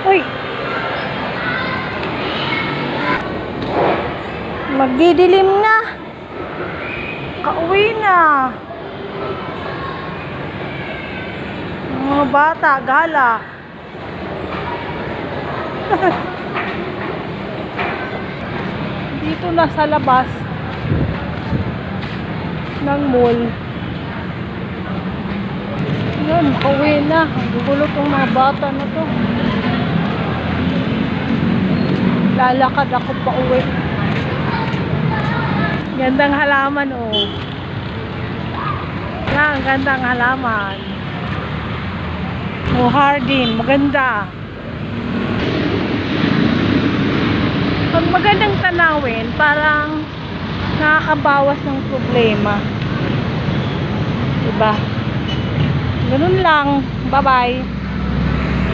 Uy! Magdidilim na. Kauwi na. Mga bata, gala. Dito na sa labas ng mall. Yan, makauwi na. Ang gulo tong mga bata na to. Lalakad ako pa uwi. Gandang halaman, oh. Yan, ang gandang halaman. Oh, hardin. Maganda. Pag magandang tanawin, parang nakakabawas ng problema. Diba? Ganun lang. Bye-bye.